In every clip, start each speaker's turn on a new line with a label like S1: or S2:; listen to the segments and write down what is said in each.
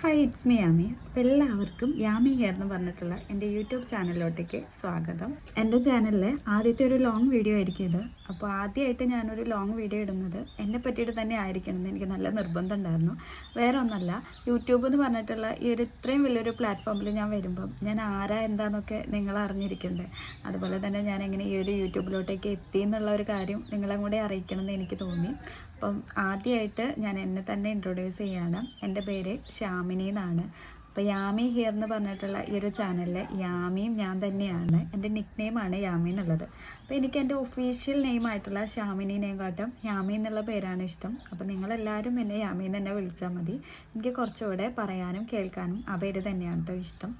S1: Hi it's me Yami അപ്പോൾ എല്ലാവർക്കും Yami hair എന്ന് പറഞ്ഞിട്ടുള്ള എന്റെ യൂട്യൂബ് ചാനലിലോട്ടേക്ക് സ്വാഗതം. എന്റെ ചാനലിലെ ആദ്യത്തെ ഒരു ലോങ് വീഡിയോ ആയിരിക്കും ഇത്. അപ്പോൾ ആദ്യമായിട്ട് ഞാനൊരു ലോങ് വീഡിയോ ഇടുന്നത് എന്നെ പറ്റിയിട്ട് തന്നെ ആയിരിക്കണം എന്ന് എനിക്ക് നല്ല നിർബന്ധം ഉണ്ടായിരുന്നു. വേറെ ഒന്നല്ല യൂട്യൂബ് എന്ന് പറഞ്ഞിട്ടുള്ള ഈ ഒരു ഇത്രയും വലിയൊരു പ്ലാറ്റ്ഫോമിൽ ഞാൻ വരുമ്പം ഞാൻ ആരാ എന്താണെന്നൊക്കെ നിങ്ങൾ അറിഞ്ഞിരിക്കണ്ടേ. അതുപോലെ തന്നെ ഞാൻ എങ്ങനെ ഈ ഒരു യൂട്യൂബിലോട്ടേക്ക് എത്തി എന്നുള്ള ഒരു കാര്യം നിങ്ങളെ കൂടെ അറിയിക്കണം എന്ന് എനിക്ക് തോന്നി. അപ്പം ആദ്യമായിട്ട് ഞാൻ എന്നെ തന്നെ ഇൻട്രൊഡ്യൂസ് ചെയ്യാണ്. എന്റെ പേര് ശ്യാമിനി എന്നാണ്. അപ്പോൾ യാമി ഹിയർ എന്ന് പറഞ്ഞിട്ടുള്ള ഈ ഒരു ചാനലിലെ യാമിയും ഞാൻ തന്നെയാണ്. എന്റെ നിക് നെയിമാണ് യാമി എന്നുള്ളത്. അപ്പോൾ എനിക്ക് എന്റെ ഒഫീഷ്യൽ നെയിം ആയിട്ടുള്ള ശ്യാമിനിനെയും കാട്ടും യാമി എന്നുള്ള പേരാണ് ഇഷ്ടം. അപ്പോൾ നിങ്ങളെല്ലാവരും എന്നെ യാമി എന്ന് തന്നെ വിളിച്ചാൽ മതി. എനിക്ക് കുറച്ചുകൂടെ പറയാനും കേൾക്കാനും ആ പേര് തന്നെയാണ് കേട്ടോ ഇഷ്ടം.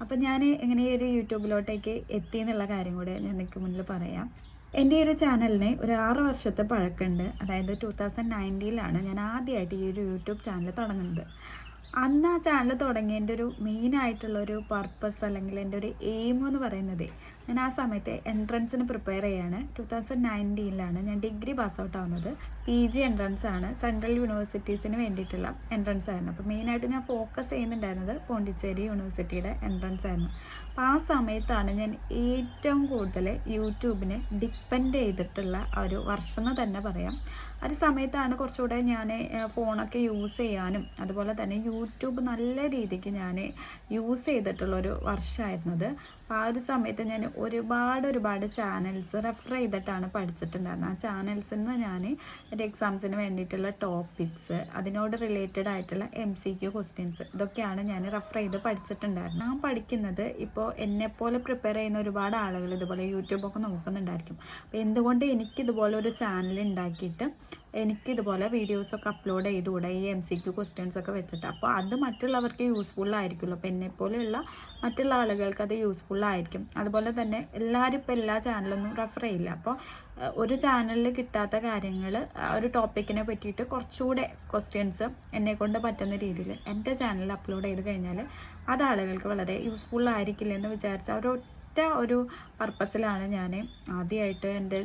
S1: അപ്പം ഞാൻ ഇങ്ങനെ ഒരു യൂട്യൂബിലോട്ടേക്ക് എത്തി എന്നുള്ള കാര്യം കൂടെ ഞാൻ നിങ്ങൾക്ക് മുന്നിൽ പറയാം. എന്റെ ഈ ഒരു ചാനലിന് ഒരു ആറ് വർഷത്തെ പഴക്കമുണ്ട്. അതായത് ടു തൗസൻഡ് നയന്റീനിലാണ് ഞാൻ ആദ്യമായിട്ട് ഈ ഒരു യൂട്യൂബ് ചാനൽ തുടങ്ങുന്നത്. അന്ന് ആ ചാനൽ മെയിൻ ആയിട്ടുള്ള ഒരു പർപ്പസ് അല്ലെങ്കിൽ എന്റെ ഒരു എയിം എന്ന് പറയുന്നത് ഞാൻ ആ സമയത്ത് എൻട്രൻസിന് പ്രിപ്പയർ ചെയ്യാണ്. ടു തൗസൻഡ് നയന്റീനിലാണ് ഞാൻ ഡിഗ്രി പാസ് ഔട്ട് ആവുന്നത്. പി ജി എൻട്രൻസ് ആണ്. സെൻട്രൽ യൂണിവേഴ്സിറ്റീസിന് വേണ്ടിയിട്ടുള്ള എൻട്രൻസ് ആയിരുന്നു. അപ്പോൾ മെയിനായിട്ട് ഞാൻ ഫോക്കസ് ചെയ്യുന്നുണ്ടായിരുന്നത് പോണ്ടിച്ചേരി യൂണിവേഴ്സിറ്റിയുടെ എൻട്രൻസ് ആയിരുന്നു. അപ്പോൾ ആ സമയത്താണ് ഞാൻ ഏറ്റവും കൂടുതൽ യൂട്യൂബിനെ ഡിപ്പെൻഡ് ചെയ്തിട്ടുള്ള ഒരു വർഷം എന്ന് തന്നെ പറയാം. ഒരു സമയത്താണ് കുറച്ചുകൂടെ ഞാൻ ഫോണൊക്കെ യൂസ് ചെയ്യാനും അതുപോലെ തന്നെ യൂട്യൂബ് നല്ല രീതിക്ക് ഞാൻ യൂസ് ചെയ്തിട്ടുള്ളൊരു വർഷമായിരുന്നത് ആ ഒരു സമയത്ത് ഞാൻ ഒരുപാട് ഒരുപാട് ചാനൽസ് റെഫർ ചെയ്തിട്ടാണ് പഠിച്ചിട്ടുണ്ടായിരുന്നത്. ആ ചാനൽസിൽ നിന്ന് ഞാൻ എന്റെ എക്സാംസിന് വേണ്ടിയിട്ടുള്ള ടോപ്പിക്സ് അതിനോട് റിലേറ്റഡ് ആയിട്ടുള്ള എം സി ക്യു ക്വസ്റ്റ്യൻസ് ഇതൊക്കെയാണ് ഞാൻ റെഫർ ചെയ്ത് പഠിച്ചിട്ടുണ്ടായിരുന്നത്. ഞാൻ പഠിക്കുന്നത് ഇപ്പോൾ എന്നെപ്പോലെ പ്രിപ്പയർ ചെയ്യുന്ന ഒരുപാട് ആളുകൾ ഇതുപോലെ യൂട്യൂബൊക്കെ നോക്കുന്നുണ്ടായിരിക്കും. അപ്പോൾ എന്തുകൊണ്ട് എനിക്കിതുപോലെ ഒരു ചാനൽ ഉണ്ടാക്കിയിട്ട് എനിക്കിതുപോലെ വീഡിയോസൊക്കെ അപ്ലോഡ് ചെയ്തുകൂടെ ഈ എം സി ക്യു ക്വസ്റ്റ്യൻസൊക്കെ വെച്ചിട്ട്? അപ്പോൾ അത് മറ്റുള്ളവർക്ക് യൂസ്ഫുൾ ആയിരിക്കുമല്ലോ. അപ്പോൾ എന്നെപ്പോലെയുള്ള മറ്റുള്ള ആളുകൾക്ക് അത് യൂസ്ഫുൾ ആയിരിക്കും അതുപോലെ തന്നെ എല്ലാവരും ഇപ്പോൾ എല്ലാ ചാനലൊന്നും റെഫർ ചെയ്യില്ല. അപ്പോൾ ഒരു ചാനലിൽ കിട്ടാത്ത കാര്യങ്ങൾ ഒരു ടോപ്പിക്കിനെ പറ്റിയിട്ട് കുറച്ചുകൂടെ ക്വസ്റ്റ്യൻസ് എന്നെ കൊണ്ട് പറ്റുന്ന രീതിയിൽ എന്റെ ചാനലിൽ അപ്ലോഡ് ചെയ്ത് കഴിഞ്ഞാൽ അത് ആളുകൾക്ക് വളരെ യൂസ്ഫുൾ ആയിരിക്കില്ല എന്ന് വിചാരിച്ച ഒരു ഒറ്റ ഒരു പർപ്പസിലാണ് ഞാൻ ആദ്യമായിട്ട് എന്റെ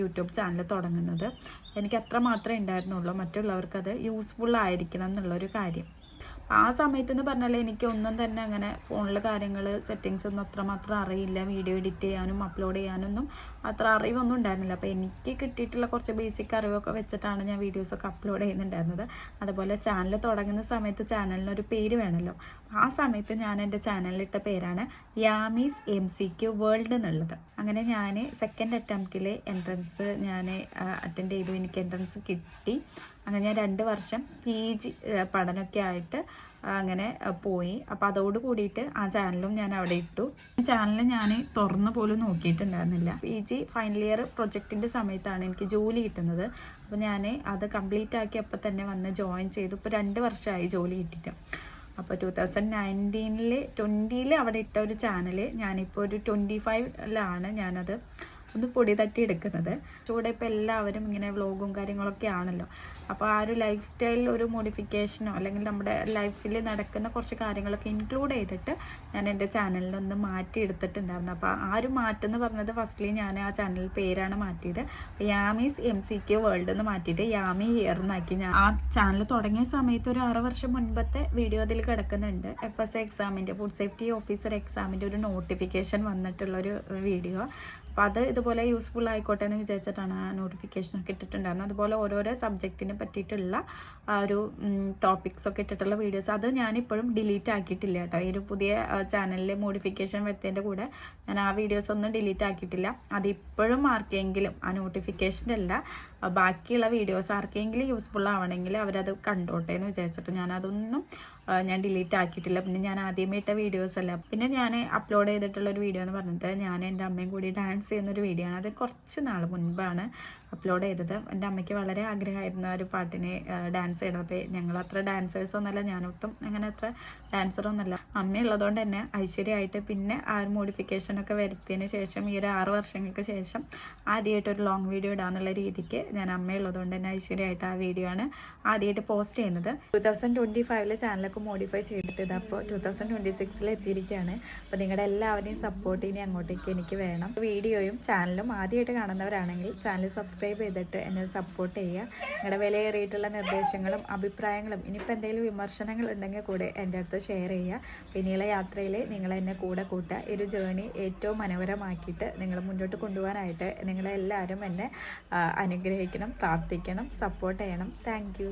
S1: യൂട്യൂബ് ചാനൽ തുടങ്ങുന്നത്. എനിക്ക് അത്ര മാത്രമേ ഉണ്ടായിരുന്നുള്ളൂ. മറ്റുള്ളവർക്ക് അത് യൂസ്ഫുൾ ആയിരിക്കണം എന്നുള്ളൊരു കാര്യം. ആ സമയത്ത് എന്ന് പറഞ്ഞാൽ എനിക്ക് ഒന്നും തന്നെ അങ്ങനെ ഫോണിൽ കാര്യങ്ങൾ സെറ്റിങ്സ് ഒന്നും അത്രമാത്രം അറിയില്ല. വീഡിയോ എഡിറ്റ് ചെയ്യാനും അപ്ലോഡ് ചെയ്യാനൊന്നും അത്ര അറിവൊന്നും ഉണ്ടായിരുന്നില്ല. അപ്പോൾ എനിക്ക് കിട്ടിയിട്ടുള്ള കുറച്ച് ബേസിക് അറിവൊക്കെ വെച്ചിട്ടാണ് ഞാൻ വീഡിയോസൊക്കെ അപ്ലോഡ് ചെയ്യുന്നുണ്ടായിരുന്നത്. അതുപോലെ ചാനൽ തുടങ്ങുന്ന സമയത്ത് ചാനലിന് ഒരു പേര് വേണമല്ലോ ആ സമയത്ത് ഞാൻ എന്റെ ചാനലിലിട്ട പേരാണ് Yami's M C Q world എന്നുള്ളത്. അങ്ങനെ ഞാൻ സെക്കൻഡ് അറ്റംപ്റ്റിൽ എൻട്രൻസ് ഞാൻ അറ്റൻഡ് ചെയ്തു. എനിക്ക് എൻട്രൻസ് കിട്ടി. അങ്ങനെ ഞാൻ രണ്ട് വർഷം പി ജി പഠനമൊക്കെ ആയിട്ട് അങ്ങനെ പോയി. അപ്പോൾ അതോട് കൂടിയിട്ട് ആ ചാനലും ഞാൻ അവിടെ ഇട്ടു. ചാനൽ ഞാൻ തുറന്നു പോലും നോക്കിയിട്ടുണ്ടായിരുന്നില്ല. പി ജി ഫൈനൽ ഇയർ പ്രൊജക്റ്റിന്റെ സമയത്താണ് എനിക്ക് ജോലി കിട്ടുന്നത്. അപ്പോൾ ഞാൻ അത് കംപ്ലീറ്റ് ആക്കി അപ്പോൾ തന്നെ വന്ന് ജോയിൻ ചെയ്തു. ഇപ്പോൾ രണ്ട് വർഷമായി ജോലി കിട്ടിയിട്ട്. അപ്പോൾ ടൂ തൗസൻഡ് നയന്റീനിൽ ട്വന്റിയിൽ അവിടെ ഇട്ട ഒരു ചാനൽ ഞാനിപ്പോൾ ഒരു ട്വന്റി ഫൈവിലാണ് ഞാനത് ഒന്ന് പൊടി തട്ടി എടുക്കുന്നത്. ചൂടെ ഇപ്പോൾ എല്ലാവരും ഇങ്ങനെ വ്ലോഗും കാര്യങ്ങളൊക്കെ ആണല്ലോ. അപ്പോൾ ആ ഒരു ലൈഫ് സ്റ്റൈലിൽ ഒരു മോഡിഫിക്കേഷനോ അല്ലെങ്കിൽ നമ്മുടെ ലൈഫിൽ നടക്കുന്ന കുറച്ച് കാര്യങ്ങളൊക്കെ ഇൻക്ലൂഡ് ചെയ്തിട്ട് ഞാൻ എന്റെ ചാനലിലൊന്ന് മാറ്റി എടുത്തിട്ടുണ്ടായിരുന്നു. അപ്പോൾ ആ ഒരു മാറ്റം എന്ന് പറഞ്ഞത് ഫസ്റ്റ്ലി ഞാൻ ആ ചാനൽ പേരാണ് മാറ്റിയത്. Yami's M C K world എന്ന് മാറ്റിയിട്ട് യാമി ഹിയർ എന്നാക്കി ഞാൻ ആ ചാനൽ തുടങ്ങിയ സമയത്ത് ഒരു ആറ് വർഷം മുൻപത്തെ വീഡിയോ അതിൽ കിടക്കുന്നുണ്ട്. എഫ് എസ് എക്സാമിന്റെ ഫുഡ് സേഫ്റ്റി ഓഫീസർ എക്സാമിന്റെ ഒരു നോട്ടിഫിക്കേഷൻ വന്നിട്ടുള്ളൊരു വീഡിയോ അപ്പോൾ അത് ഇതുപോലെ യൂസ്ഫുൾ ആയിക്കോട്ടെ എന്ന് വിചാരിച്ചിട്ടാണ് ആ നോട്ടിഫിക്കേഷനൊക്കെ ഇട്ടിട്ടുണ്ടായിരുന്നത്. അതുപോലെ ഓരോരോ സബ്ജക്റ്റിനെ പറ്റിയിട്ടുള്ള ഒരു ടോപ്പിക്സ് ഒക്കെ ഇട്ടിട്ടുള്ള വീഡിയോസ് അത് ഞാനിപ്പോഴും ഡിലീറ്റ് ആക്കിയിട്ടില്ല കേട്ടോ. ഈ ഒരു പുതിയ ചാനലിൽ മോഡിഫിക്കേഷൻ വരുന്നതിന്റെ കൂടെ ഞാൻ ആ വീഡിയോസ് ഒന്നും ഡിലീറ്റ് ആക്കിയിട്ടില്ല. അതിപ്പോഴും ആർക്കെങ്കിലും ആ നോട്ടിഫിക്കേഷന്റെ അല്ല ബാക്കിയുള്ള വീഡിയോസ് ആർക്കെങ്കിലും യൂസ്ഫുൾ ആവണമെങ്കിൽ അവരത് കണ്ടോട്ടെ എന്ന് വിചാരിച്ചിട്ട് ഞാൻ അതൊന്നും ഞാൻ ഡിലീറ്റ് ആക്കിയിട്ടില്ല. പിന്നെ ഞാൻ ആദ്യമേ ഇട്ട വീഡിയോസ് അല്ല. പിന്നെ ഞാൻ അപ്ലോഡ് ചെയ്തിട്ടുള്ള ഒരു വീഡിയോ എന്ന് പറഞ്ഞിട്ട് ഞാൻ എന്റെ അമ്മയും കൂടി ഡാൻസ് ചെയ്യുന്ന ഒരു വീഡിയോ ആണ്. അത് കുറച്ച് നാൾ മുൻപാണ് അപ്ലോഡ് ചെയ്തത്. എന്റെ അമ്മയ്ക്ക് വളരെ ആഗ്രഹമായിരുന്നു ഒരു പാട്ടിനെ ഡാൻസ് ചെയ്യണം. അപ്പോൾ ഞങ്ങൾ അത്ര ഡാൻസേഴ്സ് ഒന്നല്ല ഞാനൊട്ടും അങ്ങനെ അത്ര ഡാൻസറൊന്നുമല്ല അമ്മ ഉള്ളതുകൊണ്ട് തന്നെ ഐശ്വര്യമായിട്ട് പിന്നെ ആ ഒരു മോഡിഫിക്കേഷനൊക്കെ വരുത്തിയതിന് ശേഷം ഈ ഒരു ആറ് വർഷങ്ങൾക്ക് ശേഷം ആദ്യമായിട്ട് ഒരു ലോങ് വീഡിയോ ഇടാന്നുള്ള രീതിക്ക് ഞാൻ അമ്മയുള്ളതുകൊണ്ട് തന്നെ ഐശ്വര്യമായിട്ട് ആ വീഡിയോ ആണ് ആദ്യമായിട്ട് പോസ്റ്റ് ചെയ്യുന്നത്. ടൂ തൗസൻഡ് ട്വന്റി ഫൈവിൽ ചാനലൊക്കെ മോഡിഫൈ ചെയ്തിട്ട് ഇതപ്പോൾ ടൂ തൗസൻഡ് ട്വന്റി സിക്സിൽ എത്തിയിരിക്കുകയാണ് അപ്പോൾ നിങ്ങളുടെ എല്ലാവരെയും സപ്പോർട്ട് ഇനി അങ്ങോട്ടേക്ക് എനിക്ക് വേണം. വീഡിയോയും ചാനലും ആദ്യമായിട്ട് കാണുന്നവരാണെങ്കിൽ ചാനൽ സബ്സ്ക്രൈബ് ചെയ്തിട്ട് എന്നെ സപ്പോർട്ട് ചെയ്യുക. നിങ്ങളുടെ വിലയേറിയിട്ടുള്ള നിർദ്ദേശങ്ങളും അഭിപ്രായങ്ങളും ഇനിയിപ്പോൾ എന്തെങ്കിലും വിമർശനങ്ങൾ ഉണ്ടെങ്കിൽ കൂടെ എന്റെ അടുത്ത് ഷെയർ ചെയ്യുക. പിന്നെയുള്ള യാത്രയിൽ നിങ്ങൾ എന്നെ കൂടെ കൂട്ടുക. ഒരു ജേണി ഏറ്റവും മനോഹരമാക്കിയിട്ട് നിങ്ങൾ മുന്നോട്ട് കൊണ്ടുപോകാനായിട്ട് നിങ്ങളെല്ലാവരും എന്നെ അനുഗ്രഹിക്കണം പ്രാർത്ഥിക്കണം സപ്പോർട്ട് ചെയ്യണം. താങ്ക്